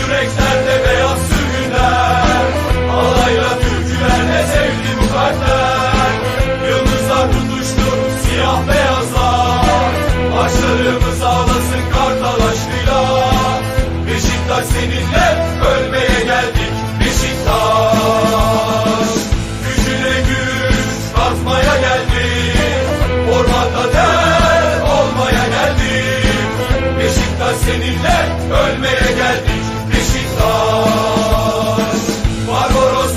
yüreklerde beyaz sürgünler Alayla türkülerle sevdi bu kalpler. Yıldızlar tutuştu siyah beyazlar. Başlarımız ağlasın kartal aşkıyla. Beşiktaş seninle ölmeye geldik Beşiktaş. Gücüne güç katmaya geldik Ormanda der olmaya geldik. Beşiktaş seninle ölmeye geldik. song.